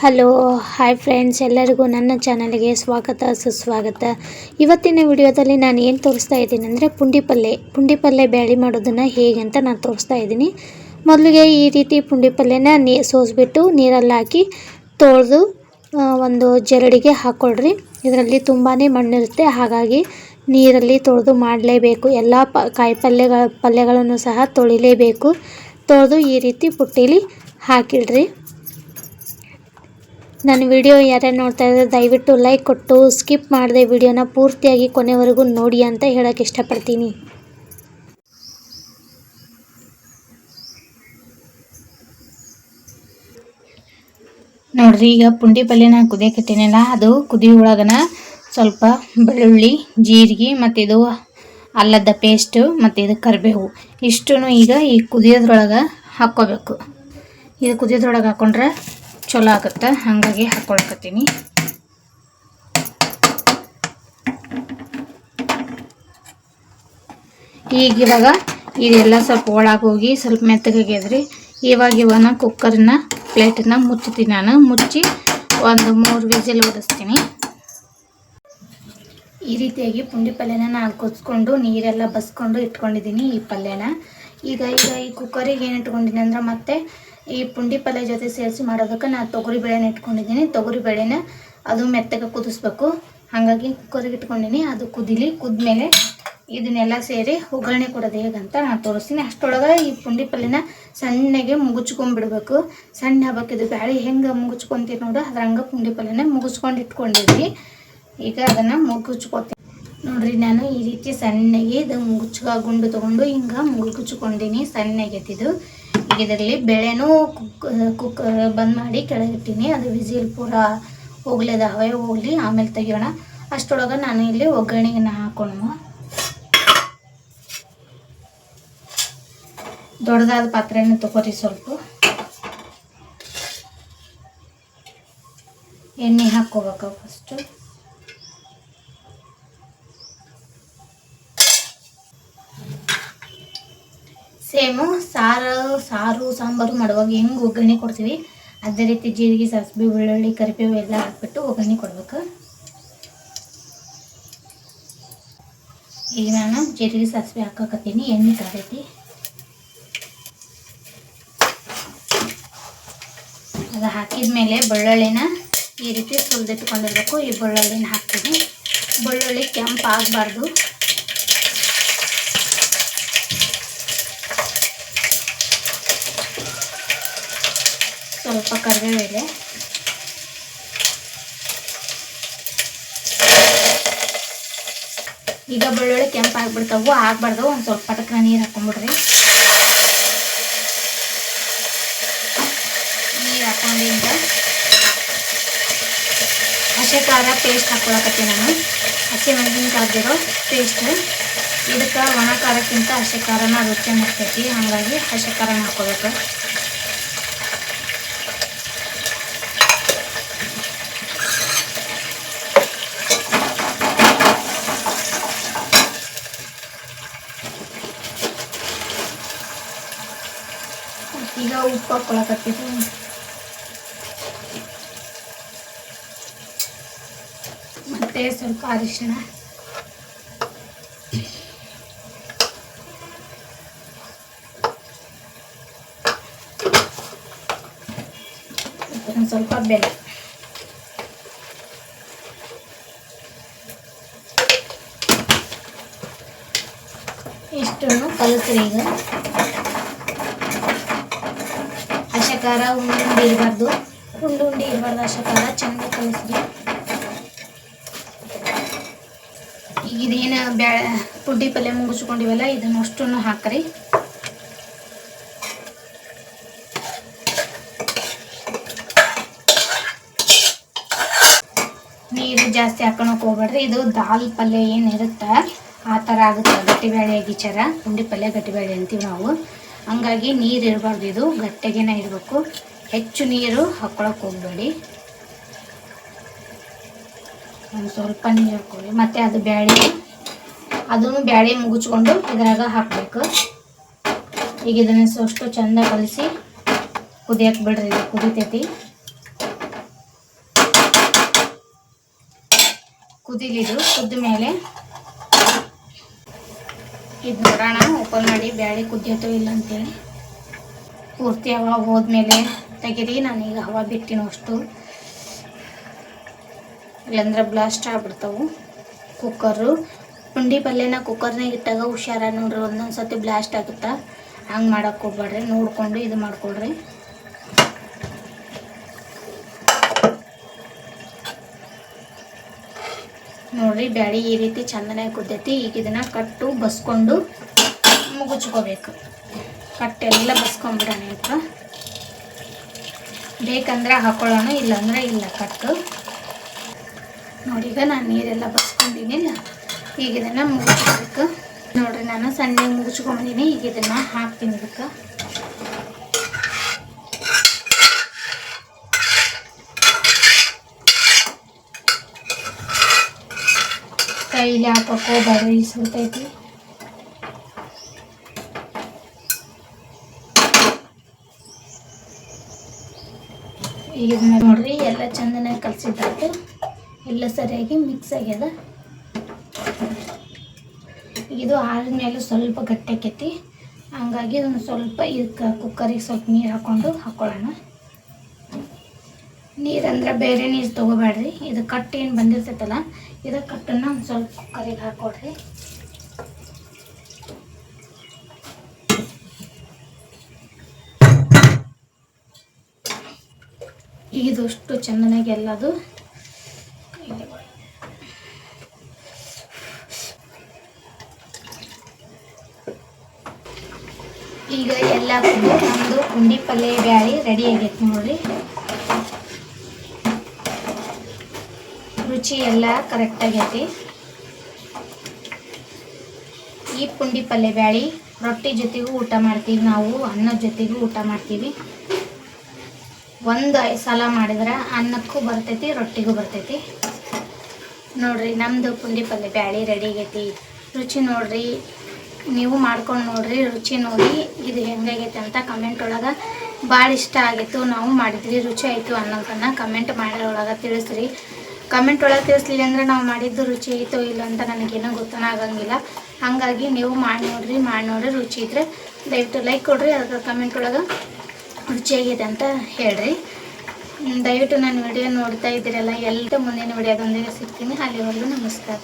Hello hi friends ಎಲ್ಲರಿಗೂ ನನ್ನ ಚಾನಲ್ಗೆ ಸ್ವಾಗತ, ಸುಸ್ವಾಗತ. ಇವತ್ತಿನ ವಿಡಿಯೋದಲ್ಲಿ ನಾನು ಏನು ತೋರಿಸ್ತಾ ಇದ್ದೀನಿ ಅಂದರೆ ಪುಂಡಿ ಪಲ್ಯ ಪುಂಡಿ ಪಲ್ಯ ಬ್ಯಾಳಿ ಮಾಡೋದನ್ನು ಹೇಗೆ ಅಂತ ನಾನು ತೋರಿಸ್ತಾ ಇದ್ದೀನಿ. ಮೊದಲಿಗೆ ಈ ರೀತಿ ಪುಂಡಿ ಪಲ್ಯನ ನೀ ಸೋಸಿಬಿಟ್ಟು ನೀರಲ್ಲಿ ಹಾಕಿ ತೊಳೆದು ಒಂದು ಜರಡಿಗೆ ಹಾಕ್ಕೊಳ್ರಿ ಇದರಲ್ಲಿ ತುಂಬಾ ಮಣ್ಣಿರುತ್ತೆ. ಹಾಗಾಗಿ ನೀರಲ್ಲಿ ತೊಳೆದು ಮಾಡಲೇಬೇಕು. ಎಲ್ಲ ಪ, ಕಾಯಿ ಪಲ್ಯಗಳ ಪಲ್ಯಗಳನ್ನು ಸಹ ತೊಳಿಲೇಬೇಕು. ತೊಳೆದು ಈ ರೀತಿ ಪುಟ್ಟಿಲಿ ಹಾಕಿಡ್ರಿ. ನನ್ನ ವಿಡಿಯೋ ಯಾರ್ಯಾರು ನೋಡ್ತಾ ಇದ್ದಾರೆ ದಯವಿಟ್ಟು ಲೈಕ್ ಕೊಟ್ಟು ಸ್ಕಿಪ್ ಮಾಡದೆ ವಿಡಿಯೋನ ಪೂರ್ತಿಯಾಗಿ ಕೊನೆವರೆಗೂ ನೋಡಿ ಅಂತ ಹೇಳೋಕ್ಕೆ ಇಷ್ಟಪಡ್ತೀನಿ. ನೋಡ್ರಿ, ಈಗ ಪುಂಡಿ ಪಲ್ಯನ ಕುದಿಯಕತ್ತೀನಲ್ಲ, ಅದು ಕುದಿ ಒಳಗನ ಸ್ವಲ್ಪ ಬೆಳ್ಳುಳ್ಳಿ, ಜೀರಿಗೆ ಮತ್ತು ಇದು ಅಲ್ಲದ ಪೇಸ್ಟು ಮತ್ತು ಇದು ಕರಿಬೇವು. ಇಷ್ಟು ಈಗ ಈ ಕುದಿಯೋದ್ರೊಳಗೆ ಹಾಕ್ಕೋಬೇಕು. ಇದು ಕುದಿಯೋದ್ರೊಳಗೆ ಹಾಕ್ಕೊಂಡ್ರೆ ಚಲೋ ಆಗುತ್ತೆ. ಹಾಗಾಗಿ ಹಾಕ್ಕೊಳಕತ್ತೀನಿ ಈಗ ಇವಾಗ ಇದೆಲ್ಲ ಸ್ವಲ್ಪ ಒಳಗೋಗಿ ಸ್ವಲ್ಪ ಮೆತ್ತಗಾಗ್ಯದ್ರಿ ಇವಾಗ ಇವನ್ನ ಕುಕ್ಕರ್ನ ಪ್ಲೇಟನ್ನ ಮುಚ್ಚುತ್ತೀನಿ ನಾನು. ಮುಚ್ಚಿ ಒಂದು ಮೂರು ವಿಸಿಲ್ ಓಡಿಸ್ತೀನಿ ಈ ರೀತಿಯಾಗಿ ಪುಂಡಿ ಪಲ್ಯನ ನಾನು ಕುದಿಸ್ಕೊಂಡು ನೀರೆಲ್ಲ ಬಸ್ಕೊಂಡು ಇಟ್ಕೊಂಡಿದ್ದೀನಿ ಈ ಪಲ್ಯನ. ಈಗ ಈಗ ಈ ಕುಕ್ಕರಿಗೆ ಏನು ಇಟ್ಕೊಂಡಿದ್ದೀನಿ ಅಂದ್ರೆ ಮತ್ತೆ ಈ ಪುಂಡಿ ಪಲ್ಯ ಜೊತೆ ಸೇರಿಸಿ ಮಾಡೋದಕ್ಕೆ ನಾನು ತೊಗರಿ ಬೇಳೆನ ಇಟ್ಕೊಂಡಿದ್ದೀನಿ. ತೊಗರಿ ಬೇಳೆನ ಅದು ಮೆತ್ತಗೆ ಕುದಿಸ್ಬೇಕು. ಹಾಗಾಗಿ ಕುಕ್ಕರಿಗೆ ಇಟ್ಕೊಂಡಿನಿ. ಅದು ಕುದಿಲಿ, ಕುದ್ಮೇಲೆ ಇದನ್ನೆಲ್ಲ ಸೇರಿ ಒಗ್ಗರಣೆ ಕೊಡೋದು ಹೇಗಂತ ನಾನು ತೋರಿಸ್ತೀನಿ. ಅಷ್ಟರೊಳಗೆ ಈ ಪುಂಡಿ ಪಲ್ಯನ ಸಣ್ಣಗೆ ಮುಗುಚ್ಕೊಂಡ್ಬಿಡ್ಬೇಕು ಸಣ್ಣ ಹಬ್ಬಕ್ಕೆ ಇದು ಬ್ಯಾಳೆ ಹೆಂಗೆ ಮುಗಿಸ್ಕೊಂತೀವಿ ನೋಡು. ಅದ್ರ ಹಂಗೆ ಪುಂಡಿ ಪಲ್ಯನ ಮುಗಿಸ್ಕೊಂಡು ಇಟ್ಕೊಂಡಿದ್ವಿ. ಈಗ ಅದನ್ನು ಮುಗುಚ್ಕೋತೀನಿ. ನೋಡ್ರಿ, ನಾನು ಈ ರೀತಿ ಸಣ್ಣಗೆ ಇದು ಮುಗುಚ್ಕ ಗುಂಡು ತೊಗೊಂಡು ಹಿಂಗೆ ಮುಗುಚ್ಕೊಂಡಿನಿ. ಸಣ್ಣಗೆ ಎತ್ತಿದ್ದು ಇದರಲ್ಲಿ ಬೇಳೆನೂ ಕುಕ್ ಕುಕ್ಕರ್ ಬಂದ್ ಮಾಡಿ ಕೆಳಗಿಟ್ಟಿನಿ ಅದು ವಿಸಿಲ್ ಪೂರ ಹೋಗ್ಲೇದ ಹವೆ ಹೋಗ್ಲಿ, ಆಮೇಲೆ ತೆಗಿಯೋಣ. ಅಷ್ಟರೊಳಗೆ ನಾನು ಇಲ್ಲಿ ಒಗ್ಗರಣೆಗೆ ಹಾಕೊಂಡು ದೊಡ್ಡದಾದ ಪಾತ್ರೆಯನ್ನು ತಗೋರಿ ಸ್ವಲ್ಪ. ಎಣ್ಣೆ ಹಾಕ್ಕೋಬೇಕು ಫಸ್ಟು ಸೇಮು, ಸಾರು ಸಾರು, ಸಾಂಬಾರು ಮಾಡುವಾಗ ಹೆಂಗೆ ಒಗ್ಗರಣೆ ಕೊಡ್ತೀವಿ? ಅದೇ ರೀತಿ ಜೀರಿಗೆ, ಸಾಸಿವೆ ಬೆಳ್ಳುಳ್ಳಿ ಕರಿಬೇವು ಎಲ್ಲ ಹಾಕ್ಬಿಟ್ಟು ಒಗ್ಗರಣೆ ಕೊಡ್ಬೇಕು. ಈಗ ನಾನು ಜೀರಿಗೆ, ಸಾಸಿವೆ ಹಾಕಕತ್ತೀನಿ, ಎಣ್ಣೆ ಕಾದೈತಿ ಅದು ಹಾಕಿದ ಮೇಲೆ ಬೆಳ್ಳುಳ್ಳಿನ ಈ ರೀತಿ ಸುಲಿದಿಟ್ಕೊಂಡಿರ್ಬೇಕು. ಈ ಬೆಳ್ಳುಳ್ಳಿನ ಹಾಕ್ತೀನಿ. ಬೆಳ್ಳುಳ್ಳಿ ಕೆಂಪು ಆಗಬಾರ್ದು ಸ್ವಲ್ಪ ಕರಿಬೇವು ಈಗ ಬೆಳ್ಳುಳ್ಳಿ ಕೆಂಪು ಆಗ್ಬಿಡ್ತಾವು, ಆಗ್ಬಾರ್ದು, ಒಂದು ಸ್ವಲ್ಪ ಪಟಕ್ನ ನೀರು ಹಾಕೊಂಡ್ಬಿಡ್ರಿ ನೀರು ಹಾಕೊಂಡಿಂದ ಹಸಿ ಖಾರ ಪೇಸ್ಟ್ ಹಾಕೊಳಕತ್ತಿ ನಾನು. ಹಸಿ ಮೆಣಸಿನ್ಕಾಯ್ದಿರೋ ಪೇಸ್ಟ್ ಇದಕ್ಕೆ ಒಣ ಖಾರಕ್ಕಿಂತ ಹಸಿ ಖಾರನ ರುಚಿ ಮಾಡ್ತೈತಿ ಹಂಗಾಗಿ ಹಸಿ ಖಾರನ ಹಾಕೋಬೇಕು. ಈಗ ಉಪ್ಪು ಹಾಕೊಳಕತ್ತಿದ್ದು ಮತ್ತೆ ಸ್ವಲ್ಪ ಅರಿಶಿಣ ಸ್ವಲ್ಪ ಬೆಲ್ಲ ಇಷ್ಟನ್ನು ಕಲಿಸ್ರಿ ಈಗ ಅಶಕಾರ ಉಂಡು ಉಂಡಿ ಇರಬಾರ್ದು. ಉಂಡು ಉಂಡಿ ಇರಬಾರ್ದು ಅಶಕಾರ, ಚೆಂದ ಕಲಿಸ್ರಿ ಈಗ ಇದೇನು ಬ್ಯಾ ಪುಡ್ಡಿ ಪಲ್ಯ ಮುಗಿಸ್ಕೊಂಡಿವಲ್ಲ, ಇದನ್ನು ಅಷ್ಟನ್ನು ಹಾಕ್ರಿ. ನೀರು ಜಾಸ್ತಿ ಹಾಕೊಳಕ್ ಹೋಗ್ಬೇಡ್ರಿ. ಇದು ದಾಲ್ ಪಲ್ಯ ಏನಿರುತ್ತೆ, ಆ ಥರ ಆಗುತ್ತೆ. ಗಟ್ಟಿ ಗಿಚಾರ ಪುಂಡಿ ಪಲ್ಯ ಗಟ್ಟಿ ಬೇಳೆ ಅಂತೀವಿ ನಾವು. ಹಂಗಾಗಿ ನೀರು ಇರಬಾರ್ದು ಇದು, ಗಟ್ಟಿಗೆನೇ ಇರಬೇಕು. ಹೆಚ್ಚು ನೀರು ಹಾಕ್ಕೊಳಕ್ಕೆ ಹೋಗಬೇಡಿ. ಒಂದು ಸ್ವಲ್ಪ ನೀರು ಹಾಕೊಳ್ಳಿ ಮತ್ತು ಅದು ಬ್ಯಾಳಿ, ಅದನ್ನು ಬ್ಯಾಳಿ ಮುಗಿಸ್ಕೊಂಡು ಇದ್ರಾಗ ಹಾಕಬೇಕು. ಈಗ ಇದನ್ನು ಅಷ್ಟು ಚಂದ ಕಲಿಸಿ ಕುದಿಯಕ್ಕೆ ಬಿಡ್ರಿ, ಇದು ಕುದಿತೈತಿ. ಕುದಿಲಿದು ಕುದ್ದ ಮೇಲೆ ಇದು ನೋಡೋಣ, ಓಪನ್ ಮಾಡಿ, ಬ್ಯಾಳೆ ಕುದಿಯತ್ತೋ ಇಲ್ಲ ಅಂತೇಳಿ. ಪೂರ್ತಿ ಹವ ಹೋದ್ಮೇಲೆ ತೆಗೀರಿ ಈಗ ಹವಾ ಬಿಟ್ಟಿನ ಅಷ್ಟು. ಇಲ್ಲಂದ್ರೆ ಬ್ಲಾಸ್ಟ್ ಆಗ್ಬಿಡ್ತಾವು. ಕುಕ್ಕರು ಪುಂಡಿ ಪಲ್ಯನ ಕುಕ್ಕರ್ನಾಗ ಇಟ್ಟಾಗ ಹುಷಾರ ನೋಡ್ರಿ ಒಂದೊಂದು ಸತಿ ಬ್ಲಾಸ್ಟ್ ಆಗುತ್ತಾ? ಹಂಗೆ ಮಾಡಕ್ಕೆ ಹೋಗ್ಬೇಡ್ರಿ ನೋಡಿಕೊಂಡು ಇದು ಮಾಡ್ಕೊಳ್ರಿ. ನೋಡ್ರಿ, ಬ್ಯಾಳಿ ಈ ರೀತಿ ಚಂದನೆ ಕುದ್ದೈತಿ ಈಗ ಇದನ್ನ ಕಟ್ಟು, ಬಸ್ಕೊಂಡು ಮುಗುಚ್ಕೋಬೇಕು. ಕಟ್ಟೆಲ್ಲ ಬಸ್ಕೊಂಡ್ಬಿಡೋಣ ಈಗ ಬೇಕಂದ್ರೆ ಹಾಕೊಳ್ಳೋಣ, ಇಲ್ಲಾಂದ್ರೆ ಇಲ್ಲ, ಕಟ್ಟು. ನೋಡಿ, ಈಗ ನಾನು ನೀರೆಲ್ಲ ಬಸ್ಕೊಂಡಿನಿಲ್ಲ ಈಗ ಇದನ್ನು ಮುಗಿಸ್ಬೇಕು ನೋಡ್ರಿ, ನಾನು ಸಣ್ಣಗೆ ಮುಗಿಸ್ಕೊಂಡಿನಿ ಈಗ ಇದನ್ನು ಹಾಕ್ತೀನಿ ಇದಕ್ಕೆ. ಕೈಲಿ ಹಾಕಕ್ಕೆ ಹೋಗ್ಬೇಡ್ರಿ ಸುಡ್ತೈತಿ ಈಗ ನೋಡ್ರಿ, ಎಲ್ಲ ಚಂದನ ಕಲಸಿದ್ದಾಯ್ತು ಎಲ್ಲ ಸರಿಯಾಗಿ ಮಿಕ್ಸ್ ಆಗ್ಯದ. ಇದು ಆದ್ಮೇಲೆ ಸ್ವಲ್ಪ ಗಟ್ಟಿ ಆಕೈತಿ. ಹಂಗಾಗಿ ಒಂದು ಸ್ವಲ್ಪ ಇದಕ್ಕೆ ಕುಕ್ಕರಿಗೆ ಸ್ವಲ್ಪ ನೀರು ಹಾಕ್ಕೊಂಡು ಹಾಕ್ಕೊಳ್ಳೋಣ ನೀರಂದ್ರೆ ಬೇರೆ ನೀರು ತೊಗೋಬೇಡ್ರಿ. ಇದು ಕಟ್ಟೇನು ಬಂದಿರ್ತೈತಲ್ಲ ಇದು ಕಟ್ಟನ್ನು ಒಂದು ಸ್ವಲ್ಪ ಕುಕ್ಕರಿಗೆ ಹಾಕ್ಕೊಡ್ರಿ ಇದಷ್ಟು ಚೆನ್ನಾಗಿ ಎಲ್ಲದು ಈಗ ಎಲ್ಲ ನಮ್ಮದು ಪುಂಡಿ ಪಲ್ಯ ಬ್ಯಾಳಿ ರೆಡಿ ಆಗೈತೆ ನೋಡ್ರಿ. ರುಚಿ ಎಲ್ಲ ಕರೆಕ್ಟಾಗೈತಿ ಈ ಪುಂಡಿ ಪಲ್ಯ ಬ್ಯಾಳಿ, ರೊಟ್ಟಿ ಜೊತೆಗೂ ಊಟ ಮಾಡ್ತೀವಿ ನಾವು ಅನ್ನದ ಜೊತೆಗೂ ಊಟ ಮಾಡ್ತೀವಿ. ಒಂದು ಸಲ ಮಾಡಿದ್ರೆ ಅನ್ನಕ್ಕೂ ಬರ್ತೈತಿ, ರೊಟ್ಟಿಗೂ ಬರ್ತೈತಿ. ನೋಡ್ರಿ ನಮ್ಮದು ಪುಂಡಿ ಪಲ್ಯ ಬ್ಯಾಳಿ ರೆಡಿ ಆಗೈತಿ. ರುಚಿ ನೋಡ್ರಿ, ನೀವು ಮಾಡ್ಕೊಂಡು ನೋಡ್ರಿ, ರುಚಿ ನೋಡಿ, ಇದು ಹೆಂಗಾಗೈತೆ ಅಂತ ಕಮೆಂಟ್ ಒಳಗೆ ಭಾಳ ಇಷ್ಟ ಆಗಿತ್ತು. ನಾವು ಮಾಡಿದ್ವಿ, ರುಚಿ ಆಯಿತು ಅನ್ನೋದನ್ನು ಕಮೆಂಟ್ ಮಾಡೋಳಗೆ ತಿಳಿಸ್ರಿ. ಕಮೆಂಟ್ ಒಳಗೆ ತಿಳಿಸ್ಲಿಲ್ಲ ಅಂದ್ರೆ ನಾವು ಮಾಡಿದ್ದು ರುಚಿ ಐತೋ ಇಲ್ಲ ಅಂತ ನನಗೇನೋ ಗೊತ್ತನ ಆಗಂಗಿಲ್ಲ ಹಾಗಾಗಿ ನೀವು ಮಾಡಿ ನೋಡ್ರಿ ಮಾಡಿ ನೋಡ್ರಿ ರುಚಿ ಇದ್ರೆ ದಯವಿಟ್ಟು ಲೈಕ್ ಕೊಡ್ರಿ ಅದಕ್ಕೆ ಕಮೆಂಟ್ ಒಳಗೆ ರುಚಿಯಾಗಿದೆ ಅಂತ ಹೇಳ್ರಿ. ದಯವಿಟ್ಟು ನಾನು ವಿಡಿಯೋ ನೋಡ್ತಾ ಇದ್ದೀರಲ್ಲ ಎಲ್ಲ ಮುಂದಿನ ವಿಡಿಯೋದೊಂದಿಗೆ ಸಿಗ್ತೀನಿ. ಅಲ್ಲಿವರೆಗೂ ನಮಸ್ಕಾರ.